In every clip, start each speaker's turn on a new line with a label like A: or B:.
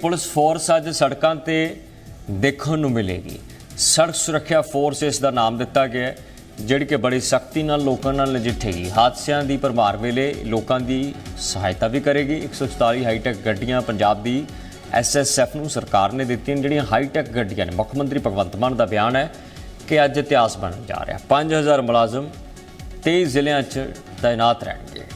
A: Police force ਅੱਜ ਸੜਕਾਂ ਤੇ ਦੇਖਣ ਨੂੰ ਮਿਲੇਗੀ। ਸੜਕ ਸੁਰੱਖਿਆ ਫੋਰਸ ਇਸ ਦਾ ਨਾਮ ਦਿੱਤਾ ਗਿਆ ਹੈ, ਜਿਹੜੀ ਕਿ ਬੜੀ ਸਖਤੀ ਨਾਲ ਲੋਕਾਂ ਨਾਲ ਨਜਿੱਠੇਗੀ ਹਾਦਸਿਆਂ ਦੀ ਭਰਮਾਰ ਵੇਲੇ ਲੋਕਾਂ ਦੀ ਸਹਾਇਤਾ ਵੀ ਕਰੇਗੀ। 144 ਹਾਈਟੈਕ ਗੱਡੀਆਂ ਪੰਜਾਬ ਦੀ ਐਸਐਸਐਫ ਨੂੰ ਸਰਕਾਰ ਨੇ ਦਿੱਤੀਆਂ। ਜਿਹੜੀਆਂ ਹਾਈਟੈਕ ਗੱਡੀਆਂ ਨੇ, ਮੁੱਖ ਮੰਤਰੀ ਭਗਵੰਤ ਮਾਨ ਦਾ ਬਿਆਨ ਹੈ ਕਿ ਅੱਜ ਇਤਿਹਾਸ ਬਣਨ ਜਾ ਰਿਹਾ। 5000 ਮੁਲਾਜ਼ਮ 23 ਜ਼ਿਲ੍ਹਿਆਂ 'ਚ ਤਾਇਨਾਤ ਰਹਿਣਗੇ।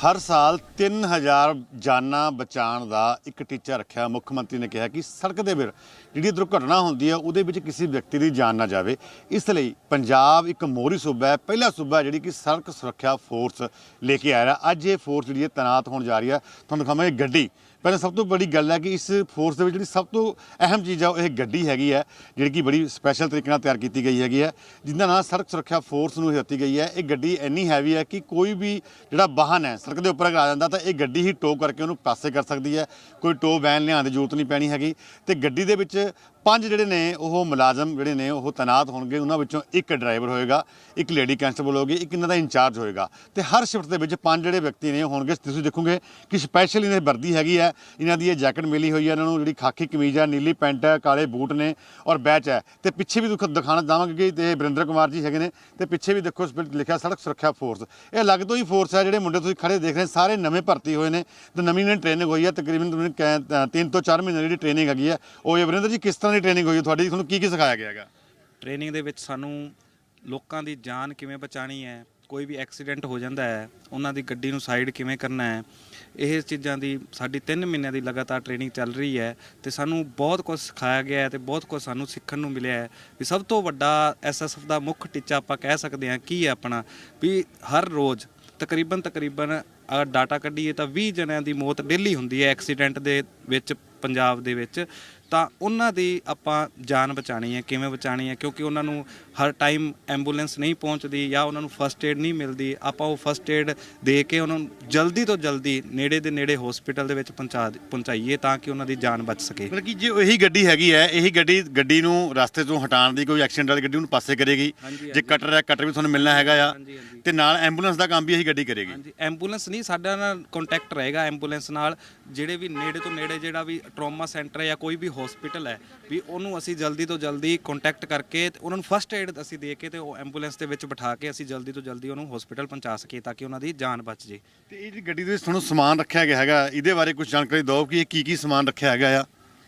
B: ਹਰ ਸਾਲ 3000 ਜਾਨਾਂ ਬਚਾਉਣ ਦਾ ਇੱਕ ਟੀਚਾ ਰੱਖਿਆ। ਮੁੱਖ ਮੰਤਰੀ ਨੇ ਕਿਹਾ ਕਿ ਸੜਕ ਦੇ ਵਿੱਚ ਜਿਹੜੀ ਦੁਰਘਟਨਾ ਹੁੰਦੀ ਹੈ, ਉਹਦੇ ਵਿੱਚ ਕਿਸੇ ਵਿਅਕਤੀ ਦੀ ਜਾਨ ਨਾ ਜਾਵੇ। ਇਸ ਲਈ ਪੰਜਾਬ ਇੱਕ ਮੋਹਰੀ ਸੂਬਾ ਹੈ, ਪਹਿਲਾ ਸੂਬਾ ਹੈ ਜਿਹੜੀ ਕਿ ਸੜਕ ਸੁਰੱਖਿਆ ਫੋਰਸ ਲੈ ਕੇ ਆ ਰਿਹਾ ਅੱਜ ਇਹ ਫੋਰਸ ਜਿਹੜੀ ਹੈ, ਤੈਨਾਤ ਹੋਣ ਜਾ ਰਹੀ ਹੈ। ਤੁਹਾਨੂੰ ਦਿਖਾਵਾਂਗੇ ਗੱਡੀ। ਪਹਿਲਾਂ ਸਭ ਤੋਂ ਬੜੀ ਗੱਲ ਹੈ ਕਿ ਇਸ ਫੋਰਸ ਦੇ ਵਿੱਚ ਜਿਹੜੀ ਸਭ ਤੋਂ ਅਹਿਮ ਚੀਜ਼ ਹੈ ਉਹ ਇਹ ਗੱਡੀ ਹੈਗੀ ਹੈ, ਜਿਹੜੀ ਕਿ ਬੜੀ ਸਪੈਸ਼ਲ ਤਰੀਕੇ ਨਾਲ ਤਿਆਰ ਕੀਤੀ ਗਈ ਹੈਗੀ ਹੈ ਜਿਹਦਾ ਨਾਂ ਸੜਕ ਸੁਰੱਖਿਆ ਫੋਰਸ ਨੂੰ ਦਿੱਤੀ ਗਈ ਹੈ। ਇਹ ਗੱਡੀ ਇੰਨੀ ਹੈਵੀ ਹੈ ਕਿ ਕੋਈ ਵੀ ਜਿਹੜਾ ਵਾਹਨ ਹੈ ਸੜਕ ਦੇ ਉੱਪਰ ਅਗਰ ਆ ਜਾਂਦਾ ਤਾਂ ਇਹ ਗੱਡੀ ਹੀ ਟੋ ਕਰਕੇ ਉਹਨੂੰ ਪਾਸੇ ਕਰ ਸਕਦੀ ਹੈ। ਕੋਈ ਟੋ ਵੈਨ ਲਿਆਉਣ ਦੀ ਜ਼ਰੂਰਤ ਨਹੀਂ ਪੈਣੀ ਹੈਗੀ ਤੇ ਗੱਡੀ ਦੇ ਵਿੱਚ ਪੰਜ ਜਿਹੜੇ ਨੇ, ਉਹ ਮੁਲਾਜ਼ਮ ਜਿਹੜੇ ਨੇ, ਉਹ ਤੈਨਾਤ ਹੋਣਗੇ। ਉਹਨਾਂ ਵਿੱਚੋਂ ਇੱਕ ਡਰਾਈਵਰ ਹੋਏਗਾ, ਇੱਕ ਲੇਡੀ ਕਨਸਟੇਬਲ ਹੋਗੀ ਇੱਕ ਇਹਨਾਂ ਦਾ ਇੰਚਾਰਜ ਹੋਏਗਾ। ਤੇ ਹਰ ਸ਼ਿਫਟ ਦੇ ਵਿੱਚ ਪੰਜ ਜਿਹੜੇ ਵਿਅਕਤੀ ਨੇ ਹੋਣਗੇ। ਤੁਸੀਂ ਦੇਖੋਗੇ ਕਿ ਸਪੈਸ਼ਲ ਇਹਨਾਂ ਦੀ ਵਰਦੀ ਹੈਗੀ ਹੈ। ਇਹਨਾਂ ਦੀ ਇਹ ਜੈਕਟ ਮਿਲੀ ਹੋਈ ਹੈ ਇਹਨਾਂ ਨੂੰ, ਜਿਹੜੀ ਖਾਕੀ ਕਮੀਜ਼ ਹੈ, ਨੀਲੀ ਪੈਂਟ ਹੈ, ਕਾਲੇ ਬੂਟ ਨੇ ਔਰ ਬੈਚ ਹੈ। ਤੇ ਪਿੱਛੇ ਵੀ ਦੁਖ ਦਿਖਾਣਾ ਚਾਹਾਂਗੇ ਕਿ ਇਹ ਬਰਿੰਦਰ ਕੁਮਾਰ ਜੀ ਹੈਗੇ ਨੇ। ਤੇ ਪਿੱਛੇ ਵੀ ਦੇਖੋ ਲਿਖਿਆ ਸੜਕ ਸੁਰੱਖਿਆ ਫੋਰਸ ਇਹ ਅਲੱਗ ਤੋਂ ਹੀ ਫੋਰਸ ਹੈ। ਜਿਹੜੇ ਮੁੰਡੇ ਤੁਸੀਂ ਖੜੇ ਦੇਖ ਰਹੇ ਸਾਰੇ ਨਵੇਂ ਭਰਤੀ ਹੋਏ ਨੇ। ਤੇ ਨਵੀਂ ਨੇ ਟ੍ਰੇਨਿੰਗ ਹੋਈ ਹੈ। ਤਕਰੀਬਨ ਤੁਹਾਨੂੰ ਤਿੰਨ ਤੋਂ 4 ਮਹੀਨੇ ਦੀ ਟ੍ਰੇਨਿੰਗ ਹੈਗੀ ਹੈ। ਉਹ ਇਹ ਬਰਿੰਦਰ ਜੀ ਕਿਸ ਤਰ੍ਹਾਂ ਦੀ ਟ੍ਰੇਨਿੰਗ ਹੋਈ ਹੈ ਤੁਹਾਡੀ? ਤੁਹਾਨੂੰ ਕੀ ਕੀ ਸਿਖਾਇਆ ਗਿਆ ਹੈਗਾ?
C: ਟ੍ਰੇਨਿੰਗ ਦੇ ਵਿੱਚ ਸਾਨੂੰ ਲੋਕਾਂ ਦੀ ਜਾਨ ਕਿਵੇਂ ਬਚਾਣੀ ਹੈ, ਕੋਈ ਵੀ ਐਕਸੀਡੈਂਟ ਹੋ ਜਾਂਦਾ ਹੈ, ਉਹਨਾਂ ਦੀ ਗੱਡੀ ਨੂੰ ਸਾਈਡ ਕਿਵੇਂ ਕਰਨਾ ਹੈ, ਇਹ ਚੀਜ਼ਾਂ ਦੀ ਸਾਡੀ 3 ਮਹੀਨਿਆਂ ਦੀ ਲਗਾਤਾਰ ਟ੍ਰੇਨਿੰਗ ਚੱਲ ਰਹੀ ਹੈ ਤੇ ਸਾਨੂੰ ਬਹੁਤ ਕੁਝ ਸਿਖਾਇਆ ਗਿਆ ਹੈ ਤੇ ਬਹੁਤ ਕੁਝ ਸਾਨੂੰ ਸਿੱਖਣ ਨੂੰ ਮਿਲਿਆ ਹੈ ਵੀ ਸਭ ਤੋਂ ਵੱਡਾ ਐਸਐਸਐਫ ਦਾ ਮੁੱਖ ਟੀਚਾ ਆਪਾਂ ਕਹਿ ਸਕਦੇ ਹਾਂ ਕੀ ਹੈ ਆਪਣਾ, ਵੀ ਹਰ ਰੋਜ਼ ਤਕਰੀਬਨ ਤਕਰੀਬਨ ਅਗਰ ਡਾਟਾ ਕੱਢੀਏ ਤਾਂ 20 ਜਣਿਆਂ ਦੀ ਮੌਤ ਡੇਲੀ ਹੁੰਦੀ ਹੈ ਐਕਸੀਡੈਂਟ ਦੇ ਵਿੱਚ, ਪੰਜਾਬ ਦੇ ਵਿੱਚ। ਤਾਂ ਉਹਨਾਂ ਦੀ ਆਪਾਂ ਜਾਨ ਬਚਾਣੀ ਹੈ ਕਿਵੇਂ ਬਚਾਣੀ ਹੈ ਕਿਉਂਕਿ ਉਹਨਾਂ ਨੂੰ ਹਰ ਟਾਈਮ ਐਂਬੂਲੈਂਸ ਨਹੀਂ ਪਹੁੰਚਦੀ ਜਾਂ ਉਹਨਾਂ ਨੂੰ ਫਸਟ ਏਡ ਨਹੀਂ ਮਿਲਦੀ ਆਪਾਂ ਉਹ ਫਸਟ ਏਡ ਦੇ ਕੇ ਉਹਨਾਂ ਨੂੰ ਜਲਦੀ ਤੋਂ ਜਲਦੀ ਨੇੜੇ ਦੇ ਨੇੜੇ ਹਸਪੀਟਲ ਦੇ ਵਿੱਚ ਪਹੁੰਚਾ ਪਹੁੰਚਾਈਏ ਤਾਂ ਕਿ ਉਹਨਾਂ ਦੀ ਜਾਨ ਬਚ ਸਕੇ।
B: ਮਤਲਬ ਕਿ ਜੇ ਇਹੀ ਗੱਡੀ ਹੈਗੀ ਹੈ ਇਹੀ ਗੱਡੀ ਗੱਡੀ ਨੂੰ ਰਸਤੇ ਤੋਂ ਹਟਾਉਣ ਦੀ ਕੋਈ ਐਕਸੀਡੈਂਟ ਵਾਲੀ ਗੱਡੀ ਨੂੰ ਪਾਸੇ ਕਰੇਗੀ। ਜੇ ਕਟਰ ਹੈ ਕਟਰ ਵੀ ਤੁਹਾਨੂੰ ਮਿਲਣਾ ਹੈਗਾ ਆ। ਤੇ ਨਾਲ ਐਂਬੂਲੈਂਸ ਦਾ ਕੰਮ ਵੀ ਇਹੀ ਗੱਡੀ ਕਰੇਗੀ।
C: ਹਾਂਜੀ ਐਂਬੂਲੈਂਸ ਨਹੀਂ ਸਾਡਾ ਨਾਲ ਕੰਟੈਕਟ ਰਹੇਗਾ ਐਂਬੂਲੈਂਸ ਨਾਲ ਜਿਹੜੇ ਵੀ ਨੇੜੇ ਤੋਂ ਨੇੜੇ ਜਿਹੜਾ ਵੀ ਟਰਾਮਾ ਸੈਂਟਰ ਹੈ ਜਾਂ ਕੋਈ ਵੀ ਹਸਪੀਟਲ ਹੈ ਵੀ ਉਹਨੂੰ ਅਸੀਂ ਜਲਦੀ ਤੋਂ ਜਲਦੀ ਕੰਟੈਕਟ ਕਰਕੇ ਤੇ ਉਹਨਾਂ ਨੂੰ ਫਸਟ ਏਡ ਅਸੀਂ ਦੇ ਕੇ ਤੇ ਉਹ ਐਂਬੂਲੈਂਸ ਦੇ ਵਿੱਚ ਬਿਠਾ ਕੇ ਅਸੀਂ ਜਲਦੀ ਤੋਂ ਜਲਦੀ ਉਹਨੂੰ ਹਸਪੀਟਲ ਪਹੁੰਚਾ ਸਕੀਏ ਤਾਂ ਕਿ ਉਹਨਾਂ ਦੀ ਜਾਨ ਬਚ ਜੇ।
B: ਤੇ ਇਹ ਜਿਹੜੀ ਗੱਡੀ ਦੇ ਵਿੱਚ ਤੁਹਾਨੂੰ ਸਮਾਨ ਰੱਖਿਆ ਗਿਆ ਹੈਗਾ ਇਹਦੇ ਬਾਰੇ ਕੁਝ ਜਾਣਕਾਰੀ ਦਿਓ ਕਿ ਇਹ ਕੀ ਕੀ ਸਮਾਨ ਰੱਖਿਆ ਹੈਗਾ ਆ?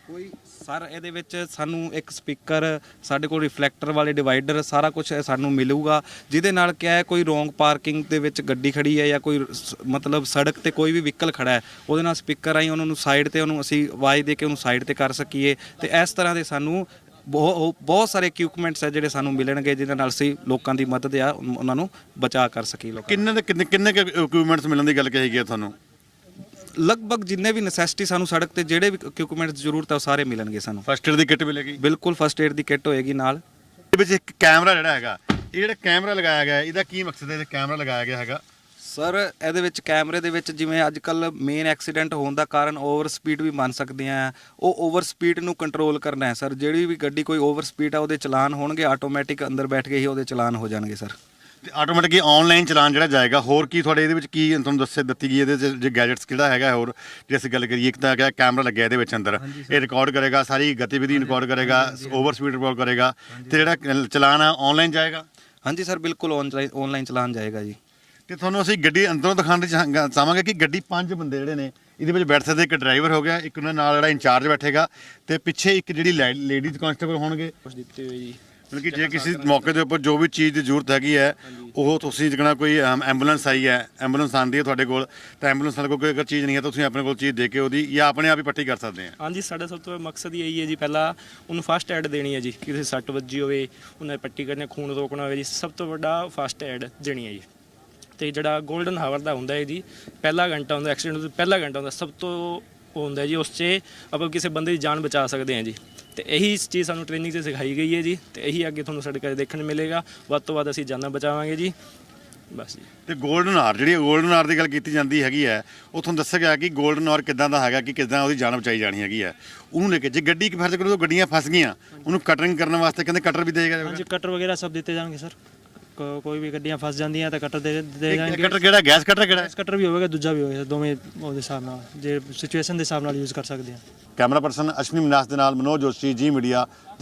C: ਕੋਈ ਸਰ, ਇਹਦੇ ਵਿੱਚ ਸਾਨੂੰ ਇੱਕ ਸਪੀਕਰ, ਸਾਡੇ ਕੋਲ ਰਿਫਲੈਕਟਰ ਵਾਲੇ ਡਿਵਾਈਡਰ, ਸਾਰਾ ਕੁਝ ਸਾਨੂੰ ਮਿਲੂਗਾ, ਜਿਹਦੇ ਨਾਲ ਕਿਆ ਹੈ, ਕੋਈ ਰੋਂਗ ਪਾਰਕਿੰਗ ਦੇ ਵਿੱਚ ਗੱਡੀ ਖੜੀ ਹੈ ਜਾਂ ਕੋਈ ਸ- ਮਤਲਬ ਸੜਕ ਤੇ ਕੋਈ ਵੀ ਵਹੀਕਲ ਖੜਾ ਹੈ, ਉਹਦੇ ਨਾਲ ਸਪੀਕਰ ਆਈ, ਉਹਨਾਂ ਨੂੰ ਸਾਈਡ ਤੇ ਉਹਨੂੰ ਅਸੀਂ ਆਵਾਜ਼ ਦੇ ਕੇ ਉਹਨੂੰ ਸਾਈਡ ਤੇ ਕਰ ਸਕੀਏ। ਤੇ ਇਸ ਤਰ੍ਹਾਂ ਦੇ ਸਾਨੂੰ ਬਹੁਤ ਬਹੁਤ ਸਾਰੇ ਇਕਵਿਪਮੈਂਟਸ ਹੈ ਜਿਹੜੇ ਸਾਨੂੰ ਮਿਲਣਗੇ, ਜਿਹਦੇ ਨਾਲ ਅਸੀਂ ਲੋਕਾਂ ਦੀ ਮਦਦ ਆ ਉਹਨਾਂ ਨੂੰ ਬਚਾ ਕਰ ਸਕੀਏ ਲੋਕਾਂ
B: ਕਿੰਨੇ ਦੇ, ਕਿੰਨੇ ਕਿੰਨੇ ਇਕਵਿਪਮੈਂਟਸ ਮਿਲਣ ਦੀ ਗੱਲ ਕਹੀ ਗਈ ਹੈ ਤੁਹਾਨੂੰ?
C: ਲਗਭਗ ਜਿੰਨੇ ਵੀ ਨੈਸੈਸਿਟੀ ਸਾਨੂੰ ਸੜਕ ਤੇ ਜਿਹੜੇ ਵੀ ਇਕਵਿਪਮੈਂਟਸ ਜ਼ਰੂਰਤ ਹੈ ਉਹ ਸਾਰੇ ਮਿਲਣਗੇ ਸਾਨੂੰ।
B: ਫਸਟ ਏਡ ਦੀ ਕਿੱਟ ਮਿਲੇਗੀ?
C: ਬਿਲਕੁਲ ਫਸਟ ਏਡ ਦੀ ਕਿੱਟ ਹੋਏਗੀ ਨਾਲ।
B: ਇਹਦੇ ਵਿੱਚ ਇੱਕ ਕੈਮਰਾ ਜਿਹੜਾ ਹੈਗਾ ਇਹ ਜਿਹੜਾ ਕੈਮਰਾ ਲਗਾਇਆ ਗਿਆ ਇਹਦਾ ਕੀ ਮਕਸਦ ਹੈ? ਇਹ ਕੈਮਰਾ ਲਗਾਇਆ ਗਿਆ ਹੈਗਾ।
C: ਸਰ ਇਹਦੇ ਵਿੱਚ ਕੈਮਰੇ ਦੇ ਵਿੱਚ ਜਿਵੇਂ ਅੱਜ ਕੱਲ ਮੇਨ ਐਕਸੀਡੈਂਟ ਹੋਣ ਦਾ ਕਾਰਨ ਓਵਰ ਸਪੀਡ ਵੀ ਬਣ ਸਕਦੀਆਂ ਆ। ਉਹ ਓਵਰ ਸਪੀਡ ਨੂੰ ਕੰਟਰੋਲ ਕਰਨਾ ਹੈ ਸਰ ਜਿਹੜੀ ਵੀ ਗੱਡੀ ਕੋਈ ਓਵਰ ਸਪੀਡ ਆ ਉਹਦੇ ਚਲਾਨ ਹੋਣਗੇ ਆਟੋਮੈਟਿਕ ਅੰਦਰ ਬੈਠ ਕੇ ਹੀ ਉਹਦੇ ਚਲਾਨ ਹੋ ਜਾਣਗੇ ਸਰ
B: ਤੇ ਆਟੋਮੈਟਿਕਲੀ ਆਨਲਾਈਨ ਚਲਾਨ ਜਿਹੜਾ ਜਾਏਗਾ ਹੋਰ ਕੀ ਤੁਹਾਡੇ ਇਹਦੇ ਵਿੱਚ ਕੀ ਤੁਹਾਨੂੰ ਦੱਸੇ ਦਿੱਤੀ ਗਈ ਇਹਦੇ ਚ ਜੇ ਗੈਜਟਸ ਕਿਹੜਾ ਹੈਗਾ ਹੋਰ? ਜੇ ਅਸੀਂ ਗੱਲ ਕਰੀਏ ਇੱਕ ਤਾਂ ਹੈਗਾ ਕੈਮਰਾ ਲੱਗਿਆ ਇਹਦੇ ਵਿੱਚ ਅੰਦਰ। ਇਹ ਰਿਕਾਰਡ ਕਰੇਗਾ ਸਾਰੀ ਗਤੀਵਿਧੀ ਰਿਕਾਰਡ ਕਰੇਗਾ ਓਵਰ ਸਪੀਡ ਰਿਕਾਰਡ ਕਰੇਗਾ। ਤੇ ਜਿਹੜਾ ਚਲਾਨ ਆ ਆਨਲਾਈਨ ਜਾਏਗਾ?
C: ਹਾਂਜੀ ਸਰ ਬਿਲਕੁਲ ਆਨਲਾਈਨ ਚਲਾਨ ਜਾਏਗਾ ਜੀ।
B: ਤੇ ਤੁਹਾਨੂੰ ਅਸੀਂ ਗੱਡੀ ਅੰਦਰੋਂ ਦਿਖਾਉਣ ਦੀ ਚਾਹਾਂਗਾ- ਕਿ ਗੱਡੀ ਪੰਜ ਬੰਦੇ ਜਿਹੜੇ ਨੇ ਇਹਦੇ ਵਿੱਚ ਬੈਠ ਸਕਦੇ ਇੱਕ ਡਰਾਈਵਰ ਹੋ ਗਿਆ ਇੱਕ ਉਹਨਾਂ ਨਾਲ ਜਿਹੜਾ ਇੰਚਾਰਜ ਬੈਠੇਗਾ ਤੇ ਪਿੱਛੇ ਇੱਕ ਜਿਹੜੀ ਲੇਡੀਜ਼ ਕਨਸਟੇਬਲ ਹੋਣਗੇ।
C: ਕੁਝ ਦਿੱਤੇ ਹੋਏ ਜੀ।
B: ਕਿ ਜੇ ਕਿਸੇ ਮੌਕੇ ਦੇ ਉੱਪਰ ਜੋ ਵੀ ਚੀਜ਼ ਦੀ ਜ਼ਰੂਰਤ ਹੈਗੀ ਹੈ ਉਹ ਤੁਸੀਂ ਜਿਕਣਾ ਕੋਈ ਐਂਬੂਲੈਂਸ ਆਈ ਹੈ ਐਂਬੂਲੈਂਸ ਆਂਦੀ ਹੈ ਤੁਹਾਡੇ ਕੋਲ ਤਾਂ ਐਂਬੂਲੈਂਸ ਨਾਲ ਕੋਈ ਅਗਰ ਚੀਜ਼ ਨਹੀਂ ਹੈ ਤਾਂ ਤੁਸੀਂ ਆਪਣੇ ਕੋਲ ਚੀਜ਼ ਦੇ ਕੇ ਉਹਦੀ ਜਾਂ ਆਪਣੇ ਆਪ ਹੀ ਪੱਟੀ ਕਰ ਸਕਦੇ ਆ
D: ਹਾਂਜੀ ਸਾਡਾ ਸਭ ਤੋਂ ਮਕਸਦ ਹੀ ਇਹੀ ਹੈ ਜੀ ਪਹਿਲਾਂ ਉਹਨੂੰ ਫਸਟ ਐਡ ਦੇਣੀ ਹੈ ਜੀ ਕਿਸੇ ਸੱਟ ਵੱਜੀ ਹੋਵੇ ਉਹਨਾਂ ਦੀ ਪੱਟੀ ਕਰਨੀ ਖੂਨ ਰੋਕਣਾ ਹੋਵੇ ਜੀ ਸਭ ਤੋਂ ਵੱਡਾ ਫਸਟ ਐਡ ਦੇਣੀ ਹੈ ਜੀ। ਤੇ ਜਿਹੜਾ 골ਡਨ ਹਾਵਰ ਦਾ ਹੁੰਦਾ ਹੈ ਜੀ ਪਹਿਲਾ ਘੰਟਾ ਹੁੰਦਾ ਐਕਸੀਡੈਂਟ ਤੋਂ ਪਹਿਲਾ ਘੰਟਾ ਹੁੰਦਾ ਸਭ ਤੋਂ ਉਹ ਹੁੰਦਾ ਜੀ ਉਸ 'ਚ ਆਪਾਂ ਕਿਸੇ ਬੰਦੇ ਦੀ ਜਾਨ ਬਚਾ ਸਕਦੇ ਹਾਂ ਜੀ। ਤੇ ਇਹੀ ਚੀਜ਼ ਸਾਨੂੰ ਟ੍ਰੇਨਿੰਗ 'ਚ ਸਿਖਾਈ ਗਈ ਹੈ ਜੀ ਤੇ ਇਹੀ ਅੱਗੇ ਤੁਹਾਨੂੰ ਸੜਕਾਂ 'ਤੇ ਦੇਖਣ ਨੂੰ ਮਿਲੇਗਾ। ਵੱਧ ਤੋਂ ਵੱਧ ਅਸੀਂ ਜਾਨਾਂ ਬਚਾਵਾਂਗੇ ਜੀ। ਬਸ ਜੀ।
B: ਤੇ 골ਡਨ ਆਰ ਜਿਹੜੀ 골ਡਨ ਆਰ ਦੀ ਗੱਲ ਕੀਤੀ ਜਾਂਦੀ ਹੈਗੀ ਹੈ ਉਹ ਤੁਹਾਨੂੰ ਦੱਸਿਆ ਗਿਆ ਕਿ 골ਡਨ ਆਰ ਕਿੱਦਾਂ ਦਾ ਹੈਗਾ ਕਿ ਕਿੱਦਾਂ ਉਹਦੀ ਜਾਨ ਬਚਾਈ ਜਾਣੀ ਹੈਗੀ ਹੈ। ਉਹਨੂੰ ਲੈ ਕੇ ਜੇ ਗੱਡੀ ਇੱਕ ਫਰਜ਼ ਕਰੋ ਤਾਂ ਗੱਡੀਆਂ ਫਸ ਗਈਆਂ ਉਹਨੂੰ ਕਟਰਿੰਗ ਕਰਨ ਵਾਸਤੇ ਕਹਿੰਦੇ ਕਟਰ ਵੀ ਦੇਗਾ
E: ਜੀ ਕਟਰ ਵਗੈਰਾ ਸਭ ਦਿੱਤੇ ਜਾਣਗੇ ਸਰ ਕੋ- ਕੋਈ ਵੀ ਗੱਡੀਆਂ ਫਸ ਜਾਂਦੀਆਂ ਤਾਂ ਕਟਰ ਦੇ ਦੇ ਜਾਣਗੇ।
B: ਕਟਰ ਕਿਹੜਾ ਗੈਸ ਕਟਰ ਕਿਹੜਾ?
E: ਗੈਸ ਕਟਰ ਵੀ ਹੋਵੇਗਾ ਦੂਜਾ ਵੀ ਹੋਵੇਗਾ ਦੋਵੇਂ ਉਹਦੇ ਹਿਸਾਬ ਨਾਲ ਜੇ ਸਿਚੁਏਸ਼ਨ ਦੇ ਹਿਸਾਬ ਨਾਲ ਯੂਜ਼ ਕਰ ਸਕਦੇ ਹਾਂ।
B: ਕੈਮਰਾ ਪਰਸਨ ਅਸ਼ਵਨੀ ਮਨਾਸ ਦੇ ਨਾਲ ਮਨੋਜ ਜੋਸ਼ੀ ਜੀ ਮੀਡੀਆ